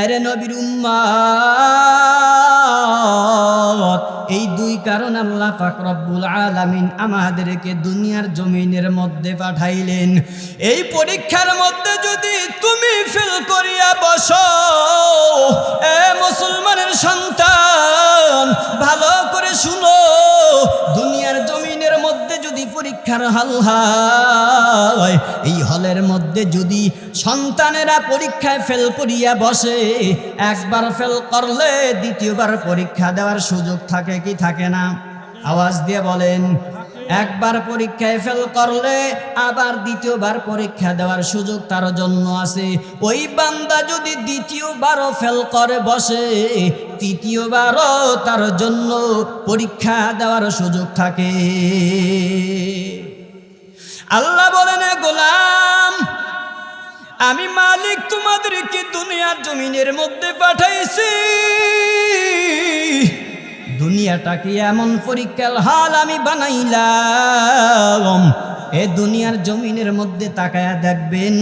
আরে নবীর এই দুই কারণ আল্লাহ পাক রব্বুল আলামিন আমাদেরকে দুনিয়ার জমিনের মধ্যে পাঠাইলেন। এই পরীক্ষার মধ্যে যদি তুমি ফেল করিয়া বসো, এ মুসলমানের সন্তান, ভালো করে শুনো, দুনিয়ার পরীক্ষার হল হয়। এই হলের মধ্যে যদি সন্তানেরা পরীক্ষায় ফেল করিয়া বসে, একবার ফেল করলে দ্বিতীয়বার পরীক্ষা দেওয়ার সুযোগ থাকে কি থাকে না? আওয়াজ দিয়ে বলেন একবার পরীক্ষায় ফেল করলে আবার দ্বিতীয়বার পরীক্ষা দেওয়ার সুযোগ তার জন্য আছে। ওই বান্দা যদি দ্বিতীয়বারও ফেল করে বসে, তৃতীয়বারও তার জন্য পরীক্ষা দেওয়ার সুযোগ থাকে। আল্লাহ বলেন, "এ গোলাম, আমি মালিক তোমাদেরকে দুনিয়ার জমিনের মধ্যে পাঠাইছি। দুনিয়াটাকে এমন পরীক্ষার হাল আমি বানাইলাম। এ দুনিয়ার জমিনের মধ্যে তাকায়া দেখবেন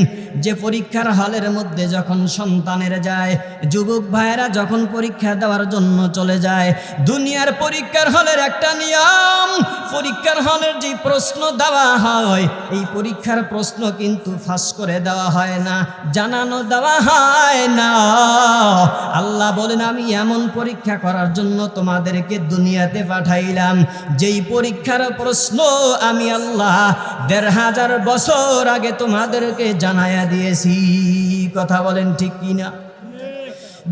যে পরীক্ষার হলের মধ্যে যখন সন্তানের যায়, যুবক ভাইয়েরা যখন পরীক্ষা দেওয়ার জন্য চলে যায়, দুনিয়ার পরীক্ষার হলের একটা নিয়ম পরীক্ষার হলের যে প্রশ্ন দেওয়া হয়, এই পরীক্ষার প্রশ্ন কিন্তু ফাঁস করে দেওয়া হয় না, জানানো দেওয়া হয় না। আল্লাহ বলেন, আমি এমন পরীক্ষা করার জন্য তোমাদেরকে দুনিয়াতে পাঠাইলাম। যেই পরীক্ষার প্রশ্ন আমি আল্লাহ দেড় হাজার বছর আগে তোমাদেরকে জানায়া দিয়েছি। কথা বলেন ঠিক কিনা?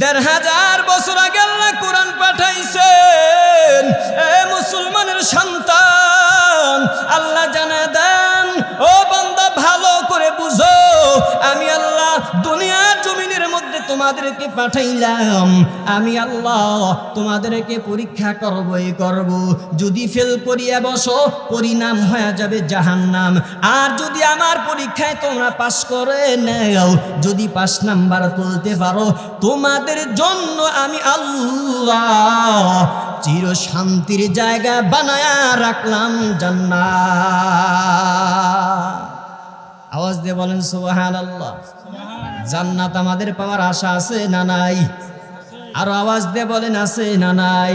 দেড় হাজার বছর আগে আল্লাহ কোরআন পাঠাইছেন। এ মুসলমানের সন্তান, আল্লাহ জানা দেন। ও বান্দা, ভালো করে বুঝো। আমি আল্লাহ মধ্যে তোমাদেরকে পাঠাইলাম। আমি আল্লাহ তোমাদেরকে পরীক্ষা করবই করব। যদি ফেল করিয়া বসো, পরিণাম হয়ে যাবে জাহান্নাম। আর যদি আমার পরীক্ষায় তোমরা পাশ করে নাও, যদি পাঁচ নাম্বার তুলতে পারো, তোমাদের জন্য আমি আল্লাহ চির শান্তির জায়গা বানায়া রাখলাম জান্নাত। আওয়াজ দিয়ে বলেন সুবাহান আল্লাহ জান্নাত আমাদের পাওয়ার আশা আছে না নাই? আরও আওয়াজ দিয়ে বলেন, আছে না নাই?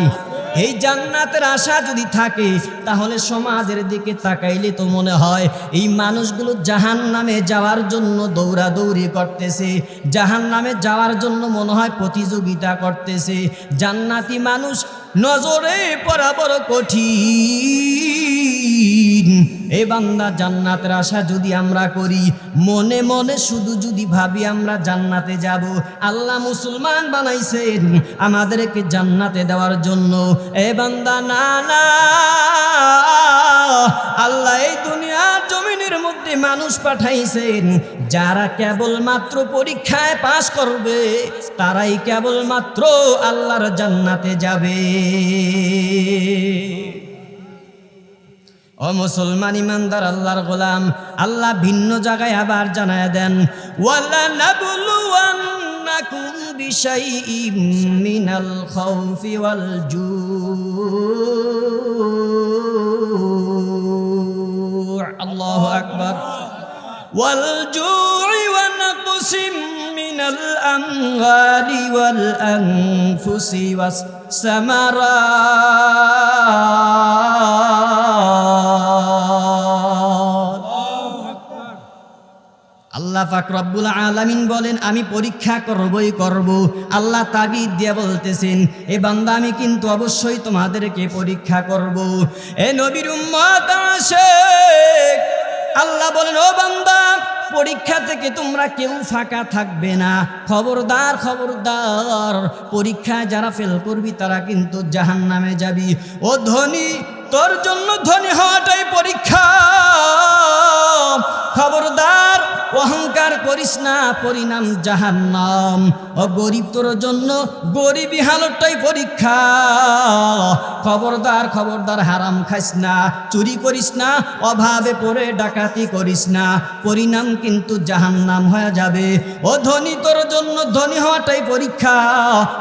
এই জান্নাতের আশা যদি থাকে, তাহলে সমাজের দিকে তাকাইলে তো মনে হয় এই মানুষগুলো জাহান নামে যাওয়ার জন্য দৌড়াদৌড়ি করতেছে। জাহান নামে যাওয়ার জন্য মনে হয় প্রতিযোগিতা করতেছে। জান্নাতি মানুষ নজরে পড়া বড় কঠিন। এ বান্দা, জান্নাতের আশা যদি আমরা করি, মনে মনে শুধু যদি ভাবি আমরা জান্নাতে যাব। আল্লাহ মুসলমান বানাইছেন আমাদেরকে জান্নাতে দেওয়ার জন্য। এ বান্দা, না না, আল্লাহ এই দুনিয়ার জমিনের মধ্যে মানুষ পাঠাইছেন। যারা কেবলমাত্র পরীক্ষায় পাশ করবে, তারাই কেবলমাত্র আল্লাহর জান্নাতে যাবে। ও মুসলমান ইমানদার, আল্লাহর গোলাম, আল্লাহ ভিন্ন জায়গায় আবার জানায় দেন আল্লাহ আকবর মিনাল ওয়াল জু. ওয়া নাকসিম من الأموال والأنفس والثمرات আল্লাহ পাক রব্বুল আলামিন বলেন আমি পরীক্ষা করবই করব আল্লাহ তাগিদ দিয়ে বলতেছেন এ বান্দা আমি কিন্তু অবশ্যই তোমাদেরকে পরীক্ষা করব এ নবীর উম্মত আশিক আল্লাহ বলেন ও বান্দা পরীক্ষা থেকে তোমরা কেউ ফাঁকা থাকবে না? খবরদার খবরদার। পরীক্ষায় যারা ফেল করবি, তারা কিন্তু জাহান নামে যাবি। ও ধনী তোর জন্য ধনী হওয়াটাই পরীক্ষা। খবরদার, অহংকার করিস না, পরিণাম জাহান্নাম। ও গরিব তোর জন্য গরিবই হালতটাই পরীক্ষা। খবরদার খবরদার হারাম খাইস না, চুরি করিস না, অভাবে পড়ে ডাকাতি করিস না, পরিণাম কিন্তু জাহান্নাম হয়ে যাবে। ও ধনী তোর জন্য ধনী হওয়াটাই পরীক্ষা।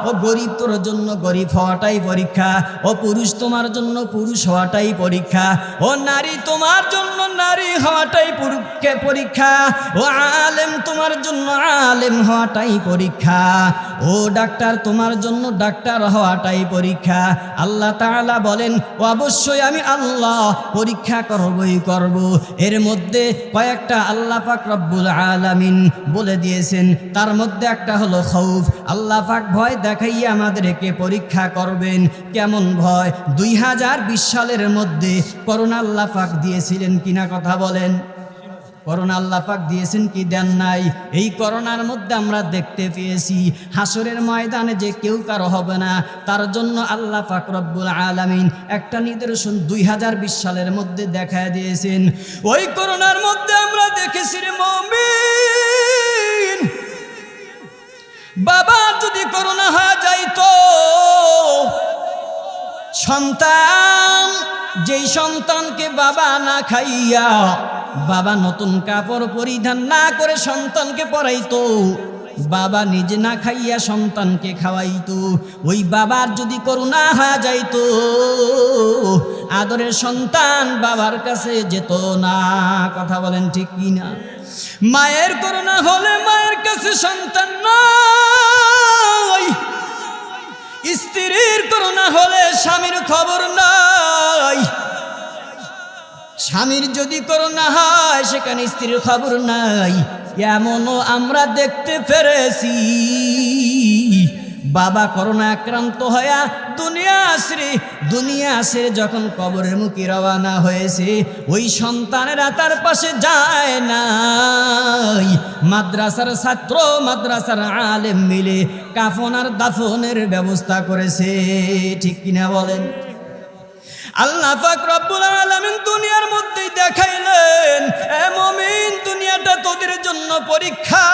ও গরিব তোর জন্য গরিব হওয়াটাই পরীক্ষা। ও পুরুষ তোমার জন্য পুরুষ হওয়াটাই পরীক্ষা। ও নারী, তোমার জন্য নারী হওয়াটাই পরীক্ষা। ও আলেম, তোমার জন্য আলেম হওয়াটাই পরীক্ষা। ও ডাক্তার, তোমার জন্য ডাক্তার হওয়াটাই পরীক্ষা। আল্লাহ তাআলা বলেন ও অবশ্যই আমি আল্লাহ পরীক্ষা করবই করব। এর মধ্যে কয়েকটা আল্লাহ পাক রব্বুল আলামিন বলে দিয়েছেন। তার মধ্যে একটা হলো খৌফ। আল্লাহ পাক ভয় দেখাইয়া আমাদেরকে পরীক্ষা করবেন। কেমন ভয়? দুই হাজার বিশ সালের মধ্যে করোনা আল্লাহ পাক দিয়েছিলেন কিনা কথা বলেন। করোনা আল্লাহ পাক দিয়েছেন কি দেন নাই? এই করোনার মধ্যে আমরা দেখতে পেয়েছি হাসরের ময়দানে যে কেউ কারও হবে না, তার জন্য আল্লাহ পাক রব্বুল আলামিন একটা নিদর্শন দুই হাজার বিশ সালের মধ্যে দেখা দিয়েছেন। ওই করোনার মধ্যে আমরা দেখেছি রে মমিন। বাবা যদি করোনা হয়ে যাইতো সন্তান, যেই সন্তানকে বাবা না খাইয়া, বাবা নতুন কাপড় পরিধান না করে সন্তানকে পরাইতো বাবা নিজে না খাইয়া সন্তানকে খাওয়াইতো, ওই বাবার যদি করুণা হয়ে যাইতো, আদরের সন্তান বাবার কাছে যেত না। কথা বলেন ঠিক কি না? মায়ের করুণা হলে মায়ের কাছে সন্তান নয়। স্ত্রীর করোনা হলে স্বামীর খবর নাই। স্বামীর যদি করোনা হয়, সেখানে স্ত্রীর খবর নাই। এমনও আমরা দেখতে পেরেছি। বাবা করোনা আক্রান্ত হয়া দুনিয়া আসরে, দুনিয়া আসে যখন কবরের মুখে রওয়ানা হয়েছে, ওই সন্তানেরা তার পাশে যায় নাই। মাদ্রাসার ছাত্র, মাদ্রাসার আলেম মিলে কাফনার দাফনের ব্যবস্থা করেছে। ঠিক কিনা বলেন? আল্লাহ পাক রব্বুল আলামিন দুনিয়ার মধ্যেই দেখাইলেন, এ মুমিন, দুনিয়াটা তোদের জন্য পরীক্ষা।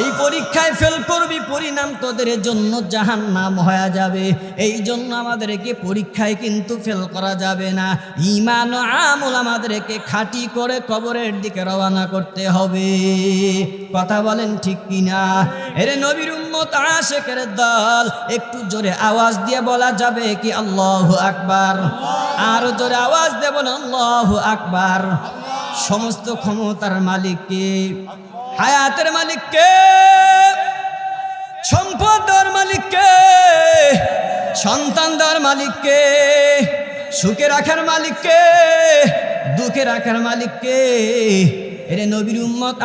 এই পরীক্ষায় ফেল করবি, পরিণাম তোদের জন্য জাহান্নাম হয়ে যাবে। এই জন্য আমাদেরকে পরীক্ষায় কিন্তু ফেল করা যাবে না। ইমান আমল আমাদেরকে খাঁটি করে কবরের দিকে রওনা করতে হবে। কথা বলেন ঠিক কিনা? এরে নবীর উম্মত আশেকের দল, একটু জোরে আওয়াজ দিয়ে বলা যাবে কি আল্লাহ আকবার? আর জোরে আওয়াজ দেব না আল্লাহ আকবার। সমস্ত ক্ষমতার মালিককে হায়াতের মালিককে সম্পদ দেওয়ার মালিককে সন্তান দেওয়ার মালিককে সুখে রাখার মালিককে দুঃখে রাখার মালিককে এরে নবীর উম্মত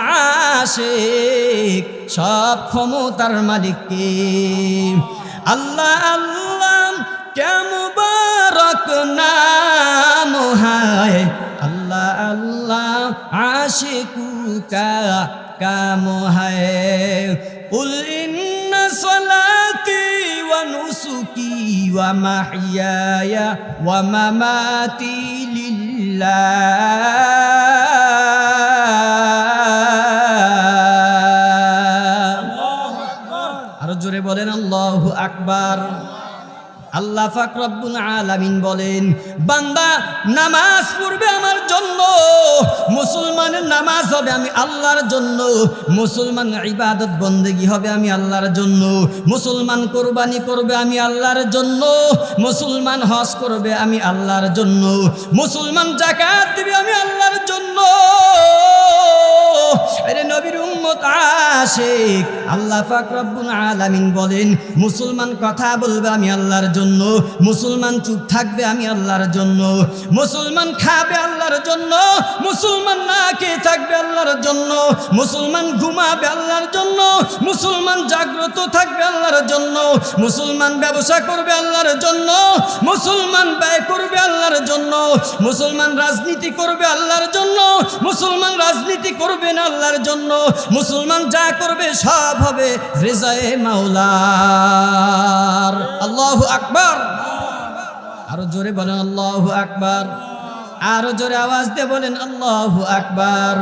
আশেক, সব ক্ষমতার মালিককে। আল্লাহ আল্লাহ, কেমবারক নাম হায়। আল্লাহ আল্লাহ আশিকু কা কাম হায়। উল ইন্না সলাতি ওয়া নুসুকি ওয়া মামাতি লিল্লাহ। আকবার। আল্লাহ ফাকরাবুল আলামিন বলেন, বান্দা, নামাজ পড়বে আমার জন্য মুসলমানের নামাজ হবে আমি আল্লাহর জন্য, মুসলমান ইবাদত বন্দেগী হবে আমি আল্লাহর জন্য, মুসলমান কোরবানি করবে আমি আল্লাহর জন্য, মুসলমান হজ করবে আমি আল্লাহর জন্য, মুসলমান জাকাত দিবে আমি আল্লাহর জন্য। আরে নবীর আল্লাহ বলেন, মুসলমান কথা বলবে আমি আল্লাহর জন্য, মুসলমান চুপ থাকবে আমি আল্লাহর জন্য, মুসলমান খাবে আল্লাহর জন্য, মুসলমান থাকবে আল্লাহর জন্য, মুসলমান ঘুমাবে আল্লাহর জন্য, মুসলমান জাগ্রত থাকবে আল্লাহর জন্য, মুসলমান ব্যবসা করবে আল্লাহর জন্য, মুসলমান ব্যয় করবে আল্লাহর জন্য, মুসলমান রাজনীতি করবে আল্লাহর জন্য মুসলমান রাজনীতি করবে না আল্লাহর জন্য, মুসলমান যা করবে সব হবে রেজায়ে মাওলার। আল্লাহ আকবার। আরও জোরে বলেন, আল্লাহ আকবার। আরও জোরে আওয়াজ দিয়ে বলেন, আল্লাহ আকবার।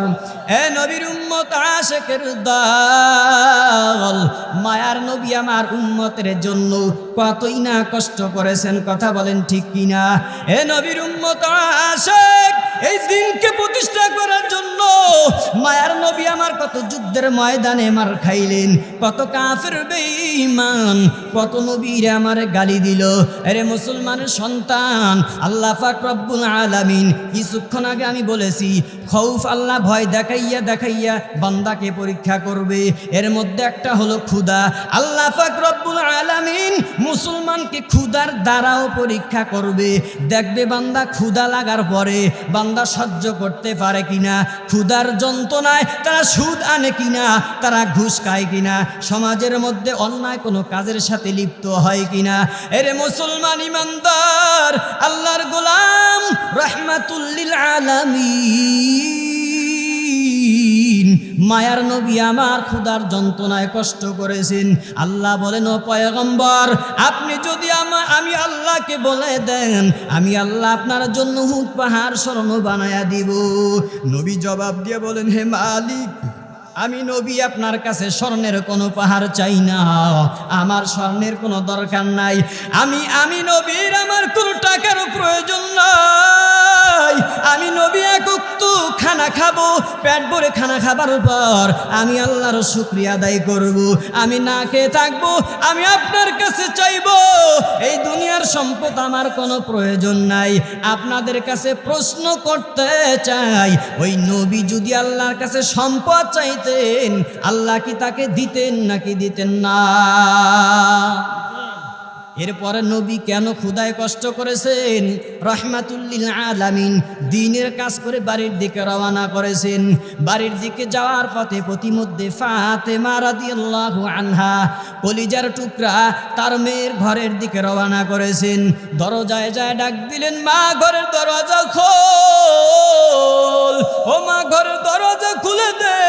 এ নবীর উম্মত আশেকের দল, মায়ার নবী আমার উম্মতের জন্য কতই না কষ্ট করেছেন, কথা বলেন ঠিক কিনা? এ নবীর উম্মত আশেক, এই দিনকে প্রতিষ্ঠা করার জন্য মায়ার নবী আমার কত যুদ্ধের ময়দানে মার খাইলেন, কত কাফের বেঈমান, কত নবীর আমার গালি দিল। আরে মুসলমানের সন্তান, আল্লাহ পাক রব্বুল আলামিন কিছুক্ষণ আগে আমি বলেছি, খৌফ আল্লাহ ভয় দেখাইয়া দেখাইয়া বান্দাকে পরীক্ষা করবে। এর মধ্যে একটা হলো ক্ষুদা আল্লাহ পাক রব্বুল আলামিন মুসলমানকে ক্ষুদার দ্বারাও পরীক্ষা করবে। দেখবে বান্দা ক্ষুদা লাগার পরে বান্দা সহ্য করতে পারে কিনা ক্ষুদার যন্ত্রণায় তারা সুদ আনে কিনা, তারা ঘুষ খায় কিনা, সমাজের মধ্যে অন্যায় কোনো কাজের সাথে লিপ্ত হয় কিনা। এরে মুসলমান ইমানদার, আল্লাহর গোলাম রহমাতুল্লিল আলামিন। মায়ার নবী আমার ক্ষুদার যন্ত্রণায় কষ্ট করেছেন। আল্লাহ বলেন, ও পয়গম্বর, আপনি যদি আমার আমি আল্লাহকে বলে দেন, আমি আল্লাহ আপনার জন্য হুট পাহাড় স্মরণ বানায়া দিব। নবী জবাব দিয়ে বলেন, হে মালিক আমি নবী, আপনার কাছে স্বর্ণের কোনো পাহাড় চাই না। আমার স্বর্ণের কোনো দরকার নাই। আমি আমি নবীর, আমার কোনো টাকার প্রয়োজন নাই। আমি নবী একক খানা খাব, পেট ভরে খানা খাবার পর আমি আল্লাহর শুক্রিয়া আদায় করব। আমি না খেয়ে থাকব, আমি আপনার কাছে চাইব। এই দুনিয়ার সম্পদ আমার কোনো প্রয়োজন নাই। আপনাদের কাছে প্রশ্ন করতে চাই, ওই নবী যদি আল্লাহর কাছে সম্পদ চাইতেন আল্লাহ কি তাকে দিতেন নাকি দিতেন না? এরপরে নবী কেন ক্ষুদায় কষ্ট করেছেন? রহমাতুল্লিল আলামিন দিনের কাজ করে বাড়ির দিকে রওনা করেছেন। বাড়ির দিকে যাওয়ার পথে প্রতিমধ্যে ফাতেমা রাদিয়াল্লাহু আনহা কলিজার টুকরা তার মেয়ের ঘরের দিকে রওনা করেছেন। দরজায় যায় ডাক দিলেন, মা, ঘরের দরজা খোল। ও মা, ঘরের দরজা খুলে দে।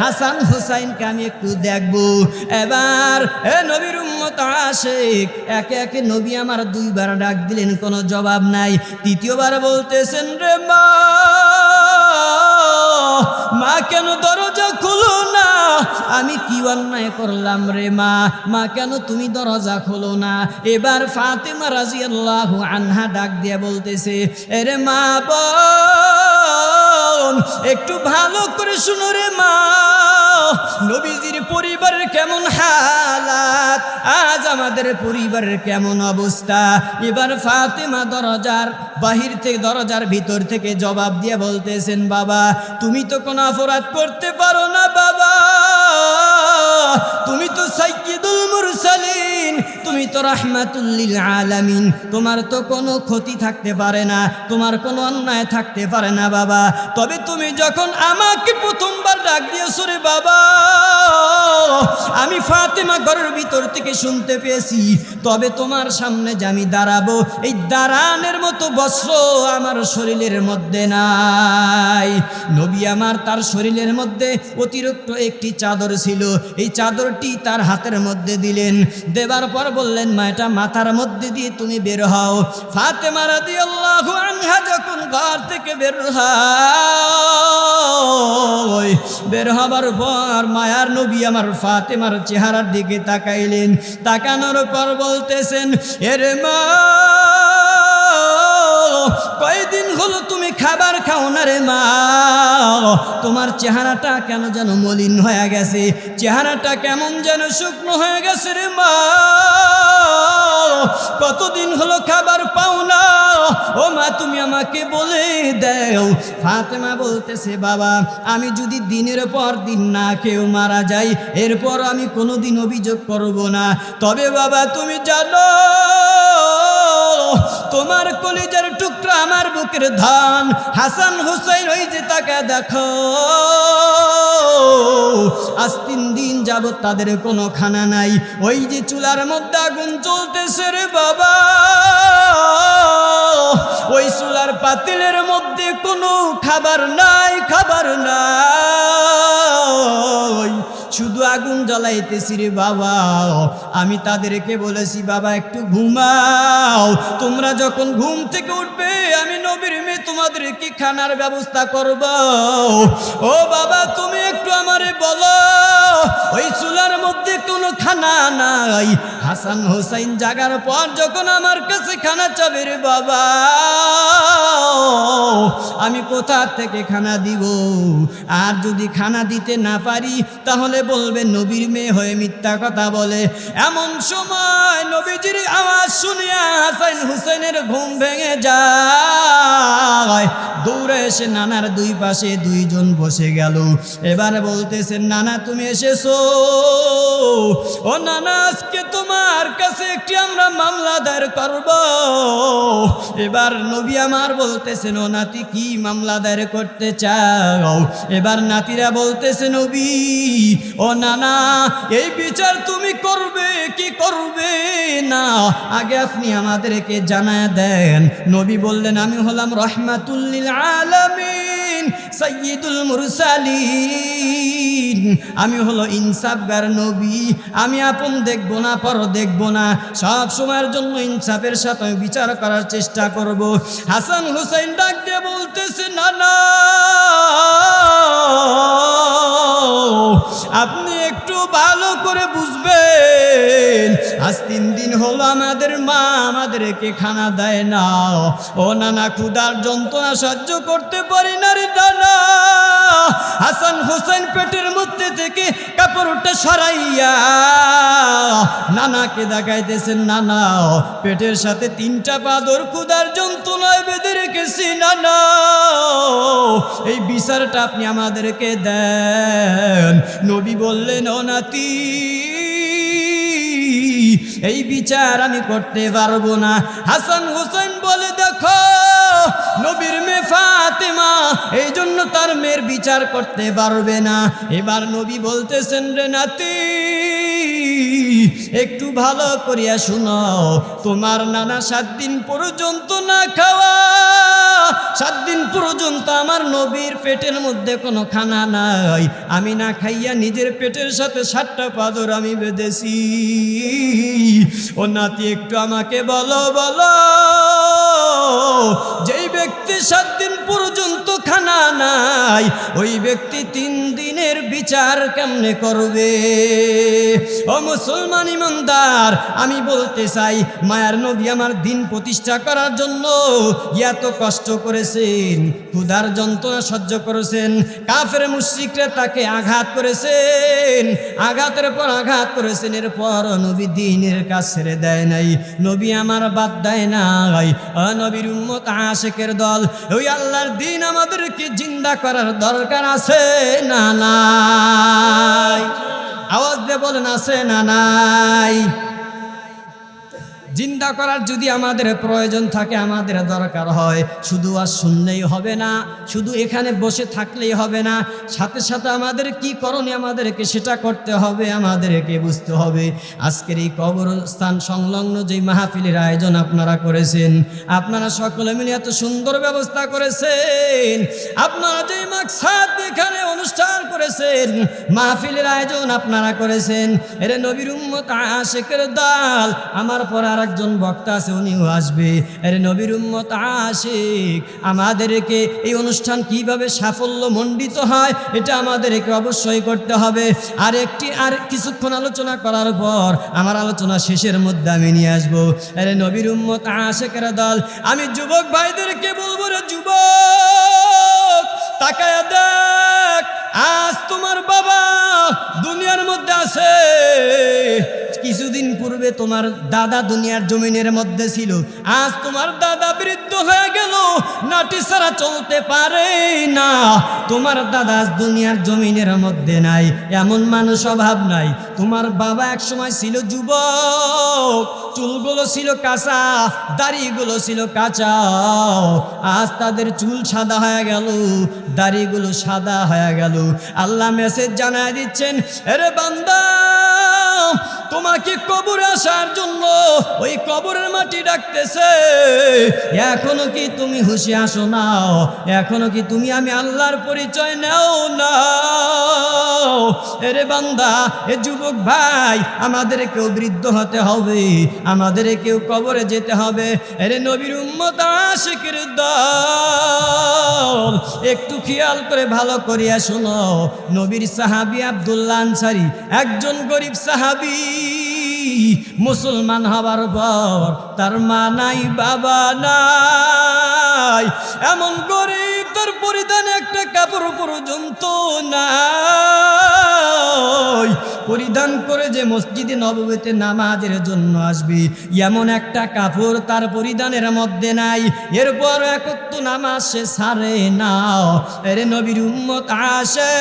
হাসান হুসাইনকে আমি একটু দেখব। এবার এ নবীর উম্মত আশেক একে একে একে নবী আমার দুইবার ডাক দিলেন, কোনো জবাব নাই। তৃতীয়বার বলতেছেন, রে মা কেন দরজা খুলো না? আমি কি অন্যায় করলাম রে মা? মা কেন তুমি দরজা খোলো না? এবার ফাতেমা রাজিয়াল্লাহু আনহা ডাক দিয়ে বলতেছে, এরে মা বোন একটু ভালো করে শুনো রে মা। নবীজির পরিবারের কেমন হালাত, আজ আমাদের পরিবারের কেমন অবস্থা? এবার ফাতেমা দরজার বাহির থেকে, দরজার ভিতর থেকে জবাব দিয়ে বলতেছেন, বাবা, তুমি তো কোনো অপরাধ করতে পারো না, বাবা। তুমি তো সাইয়্যিদুল মুরসালিন, তুমি তো রাহমাতুল্লিল আলামিন। তোমার তো কোনো ক্ষতি থাকতে পারে না, তোমার কোনো অন্যায় থাকতে পারে না বাবা। তবে তুমি যখন আমাকে প্রথমবার ডাক দিয়েছ রে বাবা, আমি ফাতেমা ঘরের ভিতর থেকে শুনতে পেয়েছি। তবে তোমার সামনে যে আমি দাঁড়াবো, এই দাঁড়ানের মতো বস্ত্র আমার শরীরের মধ্যে নাই। নবী আমার তার শরীরের মধ্যে অতিরিক্ত একটি চাদর ছিল। এই চাদরটি তার হাতের মধ্যে দিলেন। দেবার পর বললেন মা এটা মাথার মধ্যে দিয়ে তুমি বের হও। ফাতেমা রাদিয়াল্লাহু আনহা যখন ঘর থেকে বের হয়, বের হবার পর মায়ার নবী আমার ফাতেমার চেহারার দিকে তাকাইলেন। তাকানোর পর বলতেছেন, এরে মা, কয়দিন হলো তুমি খাবার খাও না রে মা। তোমার চেহারাটা কেন যেন মলিন হয়ে গেছে? চেহারাটা কেমন যেন শুকনো হয়ে গেছে রে মা। কতদিন হলো খাবার পাও না। ও মা, তুমি আমাকে বলে দেও। ফাতেমা বলতেছে, বাবা, আমি যদি দিনের পর দিন না কেউ মারা যাই, এরপর আমি কোনোদিন অভিযোগ করব না। তবে বাবা, তুমি জানো তোমার কলিজার টুকরা আমার বুকের ধান। হাসান হুসাইন, ওই যে তাকে দেখো। আজ তিন দিন যাবত তাদের কোনো খানা নাই। ওই যে চুলার মধ্যে আগুন চলতেছে রে বাবা। ওই চুলার পাতিলের মধ্যে কোনো খাবার নাই খাবার নাই। শুধু আগুন জ্বালাইতেছি রে বাবা। আমি তাদেরকে বলেছি, বাবা, একটু ঘুমাও। তোমরা যখন ঘুম থেকে উঠবে, আমি নবীর মেয়ে তোমাদেরকে খানার ব্যবস্থা করব। ও বাবা, তুমি একটু আমারে বলো, ওই চুলার মধ্যে কোনো খানা নাই। হাসান হোসাইন জাগার পর যখন আমার কাছে খানা রে বাবা, আমি কোথা থেকে খানা দিব? আর যদি খানা দিতে না পারি, তাহলে বলবে নবীর মেয়ে হয়ে মিথ্যা কথা বলে। এমন সময় নবীজির আওয়াজ শুনিয়া হাসান হুসেনের ঘুম ভেঙে যায়। দৌড়ে এসে নানার দুই পাশে দুইজন বসে গেল। এবার বলতেছে, নানা, তুমি এসেছ? ও নানা, আজকে তোমার কাছে একটি আমরা মামলা দায়ের করব। এবার নবী আমার বলতেছেন, ও নাতি, কি মামলা দায়ের করতে চাও? এবার নাতিরা বলতেছে, নবী, ও নানা, এই বিচার তুমি করবে, কি করবে না? আগে আপনি আমাদেরকে জানায় দেন। নবী বললেন, আমি হলাম রহমাতুল্লিল আলামিন। সৈয়দুল মুরসালিন। আমি হলো ইনসাফগার নবী। আমি আপন দেখব না, পর দেখব না। সব সময়ের জন্য ইনসাফের সাথে বিচার করার চেষ্টা করব। হাসান হুসাইন ডাক দিয়ে বলতেছে, না না, আপনি একটু ভালো করে বুঝবেন। আজ তিন দিন হলো আমাদের মা আমাদেরকে খানা দেয় না। ও নানা ক্ষুদার যন্ত্রণা সহ্য করতে পারি না রে নানা। হাসান হোসেন পেটের মধ্যে থেকে কাপড়টা সরাইয়া নানাকে দেখাইতেছেন, নানা, পেটের সাথে তিনটা পাদর ক্ষুদার যন্ত্রণায় বেঁধে রেখেছি, নানা। এই বিচারটা আপনি আমাদেরকে দেন। নবী বললেন, ও নাতি এই বিচার আমি করতে পারব না। হাসান হুসেন বলে, দেখো, নবীর মে ফাতেমা, এই জন্য তার মেয়ের বিচার করতে পারবে না। এবার নবী বলতেছেন, রে নাতি একটু ভালো করিয়া শুনো তোমার নানা সাত দিন পর্যন্ত না খাওয়া। সাত দিন পর্যন্ত আমার নবীর পেটের মধ্যে কোনো খানা নাই। আমি না খাইয়া নিজের পেটের সাথে সাতটা পাদর আমি বেঁধেছি। ও নাতি, একটু আমাকে বলো বলো। যেই ব্যক্তি সাত দিন পর্যন্ত খানা নাই, ওই ব্যক্তি তিন দিনের বিচার কেমনে করবে? ও মুসলমান ইমানদার, আমি বলতে চাই, মায়ার নবী আমার দিন প্রতিষ্ঠা করার জন্য এত কষ্ট করেছেন, ক্ষুধার যন্ত্রণা সহ্য করেছেন, কাফের মুশ্রিকরা তাকে আঘাত করেছেন, আঘাতের পর আঘাত করেছেন, এরপর নবী দিনের কাজ ছেড়ে দেয় নাই, নবী আমার বাদ দেয় নাই নবীর উম্মত আশেকের দল। ওই আল্লাহর দিন আমাদেরকে জিন্দা করার দরকার আছে না নাই? আওয়াজ দিয়ে বলেন, আছে না নাই? জিন্দা করার যদি আমাদের প্রয়োজন থাকে, আমাদের দরকার হয়। শুধু আর শুনলেই হবে না, শুধু এখানে বসে থাকলেই হবে না, সাথে সাথে আমাদের কি করণীয় আমাদেরকে সেটা করতে হবে, আমাদেরকে বুঝতে হবে। আজকের এই কবরস্থান সংলগ্ন যে মাহফিলের আয়োজন আপনারা করেছেন, আপনারা সকলে মিলে এত সুন্দর ব্যবস্থা করেছেন। আপনারা যে মাকসাদ এখানে অনুষ্ঠান করেছেন, মাহফিলের আয়োজন আপনারা করেছেন। এর নবীর উম্মত আশেকের দল, আমার পর আর একজন বক্তা আছে, উনিও আসবে। এর নবীর উম্মত আশেক, আমাদেরকে এই অনুষ্ঠান কীভাবে সাফল্য মণ্ডিত হয়, এটা আমাদেরকে অবশ্যই করতে হবে। আর একটি আর কিছুক্ষণ আলোচনা করার পর আমার আলোচনা শেষের মধ্যে আমি নিয়ে আসব। আরে নবীর উম্মত আশেকের দল, আমি যুবক ভাইদেরকে বলব, রে যুবক, তাকায় দেখ, আজ তোমার বাবা দুনিয়ার মধ্যে আছে। কিছুদিন পূর্বে তোমার দাদা দুনিয়ার জমিনের মধ্যে ছিল। আজ তোমার দাদা বৃদ্ধ হয়ে গেল। নাটি ছাড়া চলতে পারে না। তোমার দাদা আজ দুনিয়ার জমিনের মধ্যে নাই। এমন মানুষ অভাব নাই। তোমার বাবা একসময় ছিল যুবক। চুলগুলো ছিল কাঁচা, দাড়িগুলো ছিল কাঁচা। আজ তাদের চুল সাদা হয়ে গেল, দাড়িগুলো সাদা হয়ে গেল। আল্লাহ মেসেজ জানায় দিচ্ছেন, এরে বান্দা, তোমাকে কবর আসার জন্য ওই কবরের মাটি ডাকতেছে। এখনও কি তুমি হুশে আসো না? এখনও কি তুমি আমি আল্লাহর পরিচয় নাও না? এরে বান্দা, এ যুবক ভাই আমাদের কেউ বৃদ্ধ হতে হবে। আমাদের কেউ কবরে যেতে হবে। এরে নবীর উম্মত আশিকের দল, একটু খেয়াল করে ভালো করিয়া শোনো। নবীর সাহাবি আব্দুল্লাহ আনসারি, একজন গরিব সাহাবি, মুসলমান হবার পর তার মা নাই, বাবা নাই। এমন গরিব তার পরিধানে একটা কাপড় পর্যন্ত পরিধান করে যে মসজিদে নবমীতে নামাজের জন্য আসবে, এমন একটা কাপড় তার পরিধানের মধ্যে নাই। এরপর একত্র নামাজ সে সারে না এর নবীর উম্মত আসে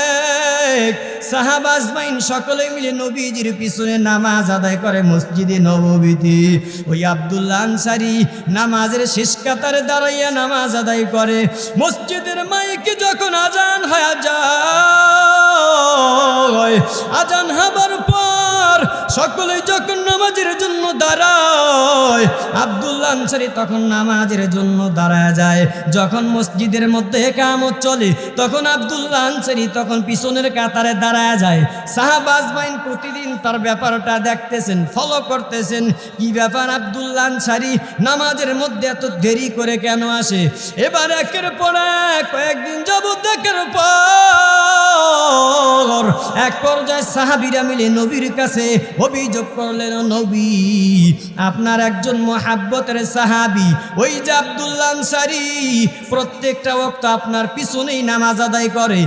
সাহাবাজ মাইন সকলে মিলে নবীজির পিছনে নামাজ আদায় করে মসজিদে নববীতি। ওই আবদুল্লা আনসারি নামাজের শেষ কাতারে দাঁড়াইয়া নামাজ আদায় করে। মসজিদের মাইকে যখন আজান হয়ে যায় আজান হবার পর সকলে যখন নামাজের জন্য দাঁড়ায় আব্দুল্লাহ আনসারি তখন নামাজের জন্য দাঁড়ায় যায়। যখন মসজিদের মধ্যে কামত চলে, তখন আব্দুল্লাহ আনসারি তখন পিছনের কাতারে দাঁড়ায় যায়। সাহাবাজ মাইন প্রতিদিন তার ব্যাপারটা দেখতেছেন ফলো করতেছেন, কি ব্যাপার আব্দুল্লাহ আনসারি? নামাজের মধ্যে এত দেরি করে কেন আসে? এবার একের পর এক, কয়েকদিন যাবত দেখার পর এক পর্যায়ে সাহাবিরা মিলে নবীর কাছে অভিযোগ করলেন নবী, আপনার একজন মহাব্বতের সাহাবি ওই যে আবদুল্লাহ আনসারি প্রত্যেকটা ওক্ত আপনার পিছনেই নামাজ আদায় করে।